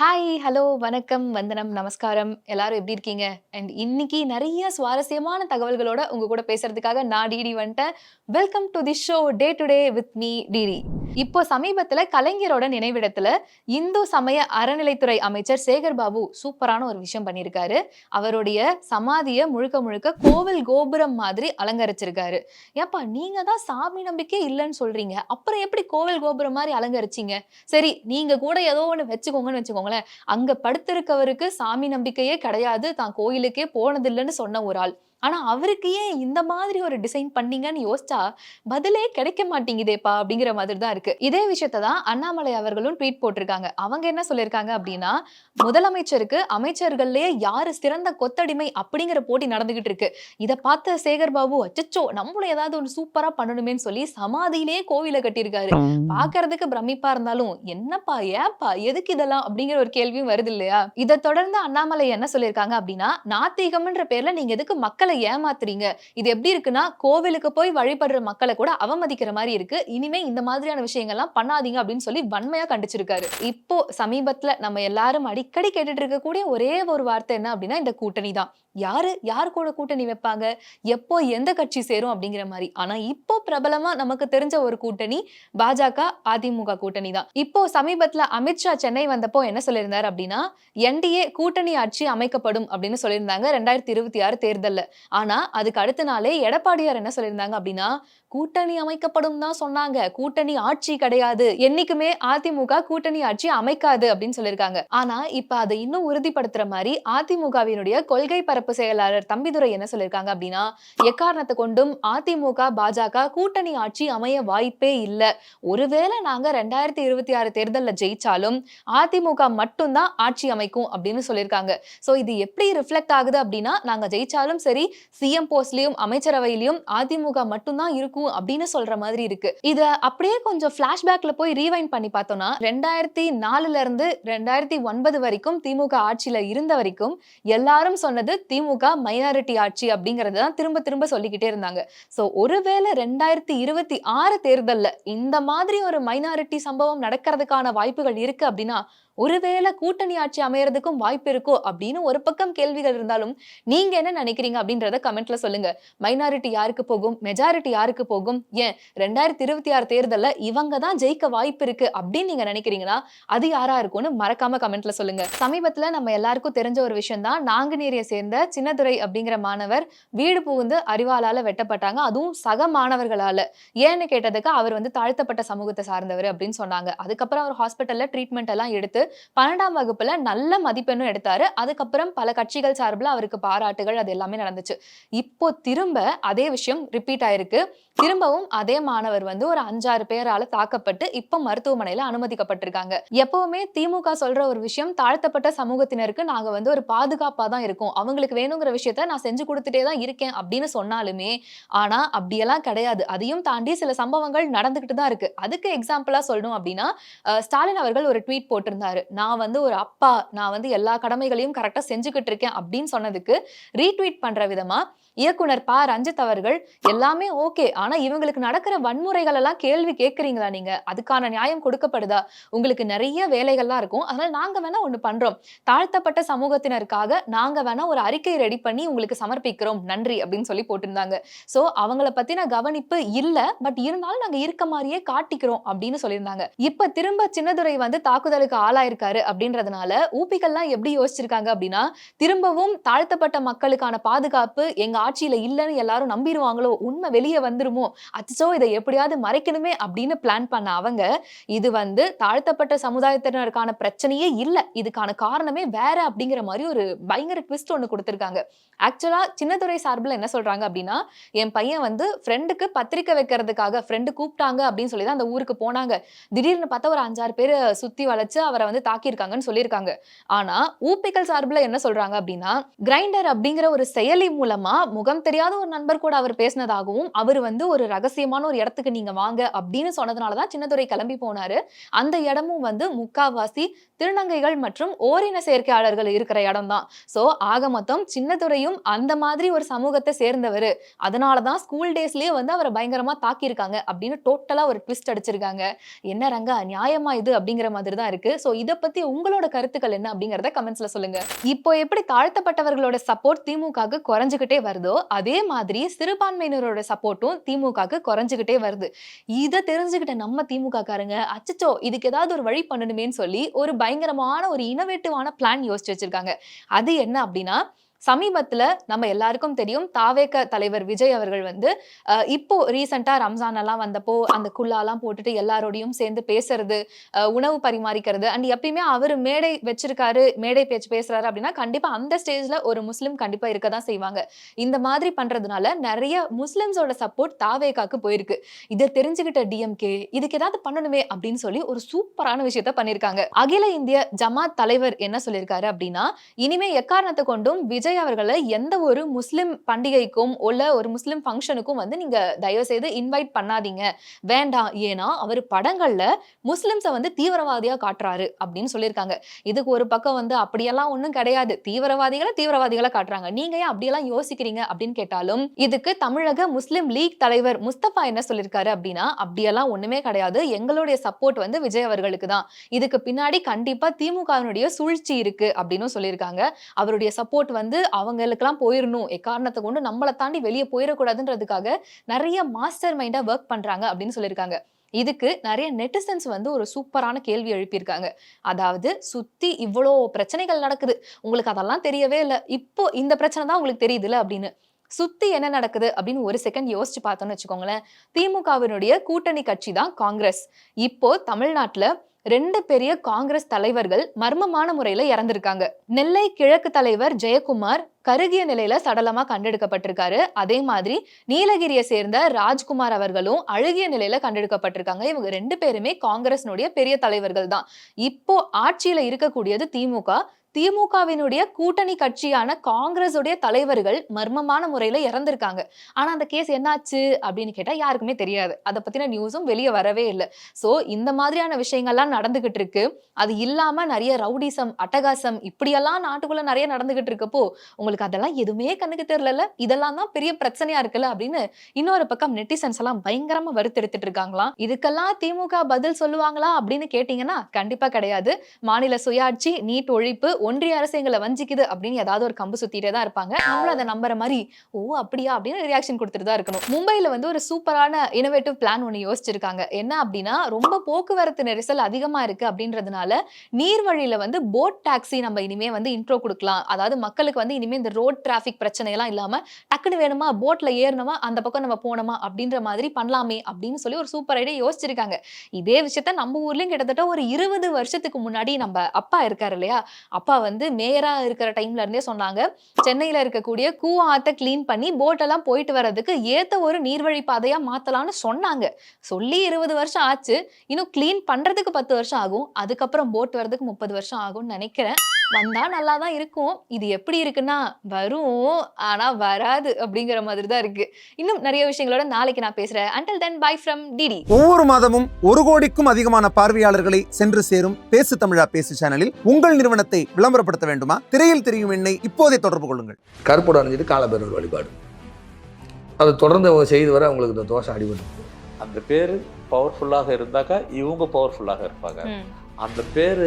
Hi, hello, வணக்கம், வந்தனம், நமஸ்காரம். எல்லாரும் எப்படி இருக்கீங்க? அண்ட் இன்னைக்கு நிறைய சுவாரஸ்யமான தகவல்களோட உங்க கூட பேசுறதுக்காக நான் டிடி வந்துட்டேன். Welcome to the show day to day with me DD. இப்போ சமீபத்துல கலைஞரோட நினைவிடத்துல இந்து சமய அறநிலைத்துறை அமைச்சர் சேகர் பாபு சூப்பரான ஒரு விஷயம் பண்ணியிருக்காரு. அவருடைய சமாதிய முழுக்க முழுக்க கோவில் கோபுரம் மாதிரி அலங்கரிச்சிருக்காரு. ஏப்பா நீங்க தான் சாமி நம்பிக்கை இல்லைன்னு சொல்றீங்க. அப்புறம் எப்படி கோவில் கோபுரம் மாதிரி அலங்கரிச்சீங்க? சரி நீங்க கூட ஏதோ ஒண்ணு வச்சுக்கோங்கன்னு வச்சுக்கோங்களேன். அங்க படுத்திருக்கவருக்கு சாமி நம்பிக்கையே கிடையாது. தான் கோயிலுக்கே போனதில்லைன்னு சொன்ன ஒரு ஆள். ஆனா அவருக்கு ஏன் இந்த மாதிரி ஒரு டிசைன் பண்ணீங்கன்னு யோசிச்சா, பதிலே கிடைக்க மாட்டேங்குதேப்பா அப்படிங்கிற மாதிரி தான் இருக்கு. இதே விஷயத்த தான் அண்ணாமலை அவர்களும் ட்வீட் போட்டிருக்காங்க. அவங்க என்ன சொல்லியிருக்காங்க அப்படின்னா, முதலமைச்சருக்கு அமைச்சர்கள்லயே யாரு சிறந்த கொத்தடிமை அப்படிங்கிற போட்டி நடந்துகிட்டு இருக்கு. இதை பார்த்த சேகர் பாபு அச்சச்சோ! நம்மளும் ஏதாவது ஒன்று சூப்பரா பண்ணணுமேன்னு சொல்லி சமாதியிலேயே கோவில கட்டியிருக்காரு. பார்க்கறதுக்கு பிரமிப்பா இருந்தாலும், என்னப்பா ஏப்பா எதுக்கு இதெல்லாம் அப்படிங்கிற ஒரு கேள்வியும் வருது இல்லையா? இதை தொடர்ந்து அண்ணாமலை என்ன சொல்லியிருக்காங்க அப்படின்னா, நாத்திகம்ன்ற பேர்ல நீங்க எதுக்கு மக்களை ஏமாத்துறீங்க? இது எப்படி இருக்குன்னா, கோவிலுக்கு போய் வழிபடுற மக்களை கூட அவமதிக்கிற மாதிரி இருக்கு. இனிமே இந்த மாதிரியான விஷயங்கள்லாம் பண்ணாதீங்க அப்படின்னு சொல்லி வன்மையா கண்டிச்சிருக்காரு. இப்போ சமீபத்துல நம்ம எல்லாரும் அடிக்கடி கேட்டுட்டு இருக்கக்கூடிய ஒரே ஒரு வார்த்தை என்ன அப்படின்னா, இந்த கூட்டணி தான். யாரு யார் கூட கூட்டணி வைப்பாங்க? எப்போ எந்த கட்சி சேரும் அப்படிங்கிற மாதிரி ஆனா இப்போ பிரபலமா நமக்கு தெரிஞ்ச ஒரு கூட்டணி பாஜக, அதிமுக கூட்டணி தான். இப்போ சமீபத்துல அமித்ஷா சென்னை வந்தப்போ என்ன சொல்லியிருந்தார் அப்படின்னா, என்டிஏ கூட்டணி ஆட்சி அமைக்கப்படும் அப்படின்னு சொல்லியிருந்தாங்க 2026 தேர்தல்ல. ஆனா அதுக்கு அடுத்த நாளே எடப்பாடியார் என்ன சொல்லியிருந்தாங்க அப்படின்னா, கூட்டணி அமைக்கப்படும் தான் சொன்னாங்க. கூட்டணி ஆட்சி கிடையாது. என்னைக்குமே அதிமுக கூட்டணி ஆட்சி அமைக்காது அப்படின்னு சொல்லியிருக்காங்க. ஆனா இப்ப அதை இன்னும் உறுதிப்படுத்துற மாதிரி அதிமுகவினுடைய கொள்கை பரப்பு செயலாளர் தம்பிதுரை என்ன சொல்லியிருக்காங்க அப்படின்னா, எக்காரணத்தை கொண்டும் அதிமுக, பாஜக கூட்டணி ஆட்சி அமைய வாய்ப்பே இல்லை ஒருவேளை நாங்க 2026 தேர்தல்ல ஜெயிச்சாலும் அதிமுக மட்டும்தான் ஆட்சி அமைக்கும் அப்படின்னு சொல்லியிருக்காங்க. ஸோ இது எப்படி ரிஃப்ளெக்ட் ஆகுது அப்படின்னா, நாங்க ஜெயிச்சாலும் சரி சிஎம் போஸ்ட்லயும் அமைச்சரவையிலையும் அதிமுக மட்டும்தான் இருக்கும் அப்படின்னு சொல்ற மாதிரி இருக்கு. இதை அப்படியே கொஞ்சம் பிளாஷ்பேக்ல போய் ரீவைண்ட் பண்ணி பார்த்தோம்னா 2004ல இருந்து 2009 வரைக்கும் திமுக ஆட்சியில இருந்த வரைக்கும் எல்லாரும் சொன்னது திமுக மைனாரிட்டி ஆட்சி அப்படிங்கறத தான் திரும்ப திரும்ப சொல்லிக்கிட்டே இருந்தாங்க. ஸோ ஒருவேளை 2026 தேர்தல்ல இந்த மாதிரி ஒரு மைனாரிட்டி சம்பவம் நடக்கிறதுக்கான வாய்ப்புகள் இருக்கு அப்படின்னா, ஒருவேளை கூட்டணி ஆட்சி அமையறதுக்கும் வாய்ப்பு இருக்கோ அப்படின்னு ஒரு பக்கம் கேள்விகள் இருந்தாலும், நீங்க என்ன நினைக்கிறீங்க அப்படின்றத கமெண்ட்ல சொல்லுங்க. மைனாரிட்டி யாருக்கு போகும்? மெஜாரிட்டி யாருக்கு போகும்? ஏன் ரெண்டாயிரத்தி இருபத்தி ஆறு தேர்தலில் இவங்க தான் ஜெயிக்க வாய்ப்பு இருக்கு அப்படின்னு நீங்க நினைக்கிறீங்கன்னா, அது யாரா இருக்கும்னு மறக்காம கமெண்ட்ல சொல்லுங்க. சமீபத்துல நம்ம எல்லாருக்கும் தெரிஞ்ச ஒரு விஷயம் தான் நாங்குநேரியை சேர்ந்த சின்னதுரை அப்படிங்கிற மாணவர் வீடு புகுந்து அரிவாளால வெட்டப்பட்டாங்க. அதுவும் சக மாணவர்களால. ஏன்னு கேட்டதுக்கு அவர் வந்து தாழ்த்தப்பட்ட சமூகத்தை சார்ந்தவர் அப்படின்னு சொன்னாங்க. அதுக்கப்புறம் அவர் ஹாஸ்பிட்டல்ல ட்ரீட்மெண்ட் எல்லாம் எடுத்து 12ஆம் வகுப்புல நல்ல மதிப்பெண்ணும் எடுத்தாரு. அதுக்கப்புறம் பல கட்சிகள் சார்பில் அவருக்கு பாராட்டுகள் அது எல்லாமே நடந்துச்சு. இப்போ திரும்ப அதே விஷயம் ரிப்பீட் ஆயிருக்கு. திரும்பவும் அதே மாணவர் வந்து ஒரு 5, 6 பேரால தாக்கப்பட்டு இப்ப மருத்துவமனையில அனுமதிக்கப்பட்டிருக்காங்க. எப்பவுமே திமுக சொல்ற ஒரு விஷயம் தாழ்த்தப்பட்ட சமூகத்தினருக்கு நாங்க வந்து ஒரு பாதுகாப்பா தான் இருக்கோம். அவங்களுக்கு வேணுங்கிற விஷயத்த நான் செஞ்சு கொடுத்துட்டே தான் இருக்கேன் அப்படின்னு சொன்னாலுமே, ஆனா அப்படியெல்லாம் கிடையாது. அதையும் தாண்டி சில சம்பவங்கள் நடந்துகிட்டு தான் இருக்கு. அதுக்கு எக்ஸாம்பிளா சொல்லணும் அப்படின்னா, ஸ்டாலின் அவர்கள் ஒரு ட்வீட் போட்டிருந்தாரு. நான் வந்து ஒரு அப்பா, நான் வந்து எல்லா கடமைகளையும் கரெக்டாக செஞ்சுக்கிட்டு இருக்கேன் அப்படின்னு சொன்னதுக்கு ரீட்வீட் பண்ற விதமா இயக்குனர் ப. ரஞ்சித் அவர்கள் எல்லாமே ஓகே. ஆனா இவங்களுக்கு நடக்கிற வன்முறைகள் எல்லாம் கேள்வி கேட்குறீங்களா நீங்க? அதுக்கான நியாயம் கொடுக்கப்படுதா? உங்களுக்கு நிறைய வேலைகள்லாம் இருக்கும். அதனால நாங்க வேணா ஒண்ணு பண்றோம். தாழ்த்தப்பட்ட சமூகத்தினருக்காக நாங்க வேணா ஒரு அறிக்கை ரெடி பண்ணி உங்களுக்கு சமர்ப்பிக்கிறோம். நன்றி அப்படின்னு சொல்லி போட்டிருந்தாங்க. சோ அவங்கள பத்தின கவனிப்பு இல்ல. பட் இருந்தாலும் நாங்க இருக்க மாதிரியே காட்டிக்கிறோம் அப்படின்னு சொல்லியிருந்தாங்க. இப்ப திரும்ப சின்னதுரை வந்து தாக்குதலுக்கு ஆளாயிருக்காரு அப்படின்றதுனால ஊபிகள்லாம் எப்படி யோசிச்சிருக்காங்க அப்படின்னா, திரும்பவும் தாழ்த்தப்பட்ட மக்களுக்கான பாதுகாப்பு எங்க ஆட்சியில இல்லன்னு எல்லாரும் நம்பிடுவாங்களோ உண்மை வெளிய வந்துருமோ, அச்சோ இதை எப்படியாவது மறைக்கணுமே அப்படின்னு பிளான் பண்ண அவங்க, இது வந்து தாழ்த்தப்பட்ட சமுதாயத்தினருக்கான பிரச்சனையே இல்ல. இதுக்கான காரணமே வேற அப்படிங்கிற மாதிரி ஒரு பயங்கர ட்விஸ்ட் கொடுத்து குடுத்திருக்காங்க. ஆக்சுவலாக சின்னதுரை சார்பில் என்ன சொல்றாங்க அப்படின்னா, என் பையன் வந்து ஃப்ரெண்டுக்கு பத்திரிக்கை வைக்கிறதுக்காக ஃப்ரெண்டு கூப்பிட்டாங்க அப்படின்னு சொல்லி தான் அந்த ஊருக்கு போனாங்க. திடீர்னு பார்த்தா ஒரு 5, 6 பேரு சுத்தி வளைச்சு அவரை வந்து தாக்கியிருக்காங்கன்னு சொல்லியிருக்காங்க. ஆனால் ஊப்பிக்கல் சார்பில் என்ன சொல்றாங்க அப்படின்னா, கிரைண்டர் அப்படிங்கிற ஒரு செயலி மூலமா முகம் தெரியாத ஒரு நண்பர் கூட அவர் பேசினதாகவும், அவர் வந்து ஒரு ரகசியமான ஒரு இடத்துக்கு நீங்க வாங்க அப்படின்னு சொன்னதுனால தான் சின்னதுரை கிளம்பி போனாரு. அந்த இடமும் வந்து முக்காவாசி திருநங்கைகள் மற்றும் ஓரின சேர்க்கையாளர்கள் இருக்கிற இடம் தான் ஸோ ஆக மொத்தம் சின்னதுரையும் அந்த மாதிரி ஒரு சமூகத்தை சேர்ந்தவர். அதனால தான் ஸ்கூல் டேஸ்லயே வந்து அவரை பயங்கரமா தாக்கியிருக்காங்க அப்படின்னு டோட்டலா ஒரு ட்விஸ்ட் அடிச்சிருக்காங்க. என்ன ரங்கா நியாயமா இது அப்படிங்கிற மாதிரி தான் இருக்கு. ஸோ இதை பத்தி உங்களோட கருத்துக்கள் என்ன அப்படிங்கறத கமெண்ட்ஸ்ல சொல்லுங்க. இப்போ எப்படி தாழ்த்தப்பட்டவர்களோட சப்போர்ட் திமுகவுக்கு குறைஞ்சுக்கிட்டே வருதோ அதே மாதிரி சிறுபான்மையினரோட சப்போர்ட்டும் திமுகவுக்கு குறைஞ்சுக்கிட்டே வருது. இதை தெரிஞ்சுக்கிட்ட நம்ம திமுக காரங்க அச்சச்சோ இதுக்கு ஏதாவது ஒரு வழி பண்ணணுமேன்னு சொல்லி ஒரு பயங்கரமான ஒரு இனோவேட்டிவான பிளான் யோசிச்சு வச்சிருக்காங்க. அது என்ன அப்படின்னா சமீபத்தில் நம்ம எல்லாருக்கும் தெரியும் தாவேக்க தலைவர் விஜய் அவர்கள் வந்து இப்போ ரீசெண்டா ரம்ஜான் எல்லாம் வந்தப்போ அந்த குல்லாலாம் போட்டுட்டு எல்லாரோடையும் சேர்ந்து பேசுறது உணவு பரிமாறிக்கிறது அண்ட் எப்பயுமே அவர் மேடை வச்சிருக்காரு மேடை பேச்சு பேசுறாரு அப்படின்னா கண்டிப்பா அந்த ஸ்டேஜ்ல ஒரு முஸ்லீம் கண்டிப்பா இருக்க தான் செய்வாங்க. இந்த மாதிரி பண்றதுனால நிறைய முஸ்லிம்ஸோட சப்போர்ட் தாவேகாக்கு போயிருக்கு. இதை தெரிஞ்சுக்கிட்ட டிஎம்கே இதுக்கு ஏதாவது பண்ணணுமே அப்படின்னு சொல்லி ஒரு சூப்பரான விஷயத்த பண்ணிருக்காங்க. அகில இந்திய ஜமாத் தலைவர் என்ன சொல்லியிருக்காரு அப்படின்னா இனிமே எக்காரணத்தை கொண்டும் விஜய் அவர்களை எந்த ஒரு முஸ்லிம் பண்டிகைக்கும் உள்ள ஒரு முஸ்லிம் ஃபங்க்ஷனுக்கும் வந்து நீங்க தயவு செய்து இன்வைட் பண்ணாதீங்க. வேண்டாம். ஏன்னா அவர் படங்கள்ல முஸ்லிம்ஸை வந்து தீவிரவாதியா காட்டுறாரு அப்படின்னு சொல்லியிருக்காங்க. இதுக்கு ஒரு பக்கம் வந்து அப்படியெல்லாம் ஒன்றும் கிடையாது. தீவிரவாதிகளை தீவிரவாதிகளை காட்டுறாங்க. நீங்க ஏன் அப்படியெல்லாம் யோசிக்கிறீங்க அப்படின்னு கேட்டாலும் இதுக்கு தமிழக முஸ்லிம் லீக் தலைவர் முஸ்தபா என்ன சொல்லியிருக்காரு அப்படின்னா அப்படியெல்லாம் ஒண்ணுமே கிடையாது. எங்களுடைய சப்போர்ட் வந்து விஜய் அவர்களுக்கு தான். இதுக்கு பின்னாடி கண்டிப்பா திமுகவினுடைய சூழ்ச்சி இருக்கு அப்படின்னு சொல்லியிருக்காங்க. அவருடைய சப்போர்ட் வந்து அவங்களுக்கெல்லாம் போயிடணும் எக்காரணத்தை கொண்டு நம்மளை தாண்டி வெளியே போயிடக்கூடாதுன்றதுக்காக நிறைய மாஸ்டர் மைண்டாக ஒர்க் பண்றாங்க அப்படின்னு சொல்லியிருக்காங்க. இதுக்கு நிறைய நெட்டிசன்ஸ் வந்து ஒரு சூப்பரான கேள்வி எழுப்பியிருக்காங்க. அதாவது சுத்தி இவ்வளோ பிரச்சனைகள் நடக்குது. உங்களுக்கு அதெல்லாம் தெரியவே இல்லை. இப்போ இந்த பிரச்சனை தான் உங்களுக்கு தெரியுதுல அப்படின்னு. சுத்தி என்ன நடக்குது அப்படின்னு ஒரு செகண்ட் யோசிச்சு பார்த்தோம்னு வச்சுக்கோங்களேன். திமுகவினுடைய கூட்டணி கட்சி தான் காங்கிரஸ். இப்போ தமிழ்நாட்டில் ரெண்டு பெரிய காங்கிரஸ் தலைவர்கள் மர்மமான முறையில இறந்திருக்காங்க. நெல்லை கிழக்கு தலைவர் ஜெயக்குமார் கருகிய நிலையில சடலமா கண்டெடுக்கப்பட்டிருக்காரு. அதே மாதிரி நீலகிரியை சேர்ந்த ராஜ்குமார் அவர்களும் அழுகிய நிலையில கண்டெடுக்கப்பட்டிருக்காங்க. இவங்க ரெண்டு பேருமே காங்கிரஸ்னுடைய பெரிய தலைவர்கள் தான். இப்போ ஆட்சியில இருக்கக்கூடியது திமுக. திமுகவினுடைய கூட்டணி கட்சியான காங்கிரஸ் உடைய தலைவர்கள் மர்மமான முறையில இறந்திருக்காங்க. ஆனா அந்த கேஸ் என்னாச்சு அப்படின்னு கேட்டா யாருக்குமே தெரியாது. அதை பத்தின நியூஸும் வெளியே வரவே இல்லை. சோ இந்த மாதிரியான விஷயங்கள்லாம் நடந்துகிட்டு இருக்கு. அது இல்லாம நிறைய ரவுடிசம் அட்டகாசம் இப்படியெல்லாம் நாட்டுக்குள்ள நிறைய நடந்துகிட்டு இருக்கப்போ உங்களுக்கு அதெல்லாம் எதுவுமே கண்ணுக்கு தெரியல இதெல்லாம் தான் பெரிய பிரச்சனையா இருக்குல்ல? அப்படின்னு இன்னொரு பக்கம் நெட்டிசன்ஸ் எல்லாம் பயங்கரமா வருத்தெடுத்துட்டு இருக்காங்களாம். இதுக்கெல்லாம் திமுக பதில் சொல்லுவாங்களா அப்படின்னு கேட்டீங்கன்னா கண்டிப்பா கிடையாது. மாநில சுயாட்சி நீட் ஒழிப்பு ஒன்றிய அரசு எங்களை வஞ்சிக்குது அப்படின்னு ஏதாவது ஒரு கம்பு சுத்திட்டே தான் இருப்பாங்க. நம்மளும் அதை நம்புற மாதிரி ஓ அப்படியா? அப்படின்னு ரியாக்ஷன் கொடுத்துட்டு தான் இருக்கணும். மும்பையில் வந்து ஒரு சூப்பரான இனோவேட்டிவ் பிளான் ஒன்று யோசிச்சிருக்காங்க. என்ன அப்படின்னா ரொம்ப போக்குவரத்து நெரிசல் அதிகமா இருக்கு அப்படின்றதுனால நீர்வழியில வந்து போட் டாக்ஸி நம்ம இனிமே வந்து இன்ட்ரோ கொடுக்கலாம். அதாவது மக்களுக்கு வந்து இனிமே இந்த ரோட் டிராஃபிக் பிரச்சனை எல்லாம் இல்லாம டக்குன்னு வேணுமா போட்ல ஏறணுமா அந்த பக்கம் நம்ம போனோமா அப்படின்ற மாதிரி பண்ணலாமே அப்படின்னு சொல்லி ஒரு சூப்பர் ஐடியா யோசிச்சிருக்காங்க. இதே விஷயத்த நம்ம ஊர்லயும் கிட்டத்தட்ட ஒரு இருபது வருஷத்துக்கு முன்னாடி நம்ம அப்பா இருக்காரு இல்லையா? அப்பா வந்து மேயரா இருக்கிற டைம்ல இருந்தே சொன்னாங்க. சென்னையில இருக்கக்கூடிய கூ ஆத்த கிளீன் பண்ணி போட் எல்லாம் போயிட்டு வர்றதுக்கு ஏத்த ஒரு நீர்வழி பாதையா மாத்தலாம்னு சொன்னாங்க. சொல்லி இருபது வருஷம் ஆச்சு. இன்னும் க்ளீன் பண்றதுக்கு பத்து வருஷம் ஆகும். அதுக்கப்புறம் போட் வர்றதுக்கு முப்பது வருஷம் ஆகும்னு நினைக்கிறேன். வந்தா நல்லா தான் இருக்கும். இது எப்படி இருக்குன்னா வரும் ஆனா வராது அப்படிங்கிற மாதிரி தான் இருக்கு. இன்னும் நிறைய விஷயங்களோட நாளைக்கு நான் பேசுறேன். Until then bye from DD ஒவ்வொரு மாதமும் ஒரு கோடிக்கும் அதிகமான பார்வையாளர்களை சென்று சேரும் பேசு தமிழா பேசு சேனலில் உங்கள் நிறுவனத்தை விளம்பரப்படுத்த வேண்டுமா? திரையில் தெரியும் எண்ணை இப்போதே தொடர்பு கொள்ளுங்கள். கருப்போட அணிஞ்சிட்டு காலபேரர் வழிபாடு. அதை தொடர்ந்து அவங்க செய்து வர அவங்களுக்கு இந்த தோஷம் அடிபட்டு. அந்த பேர் பவர்ஃபுல்லாக இருந்தாக்கா இவங்க பவர்ஃபுல்லாக இருப்பாங்க. அந்த பேர்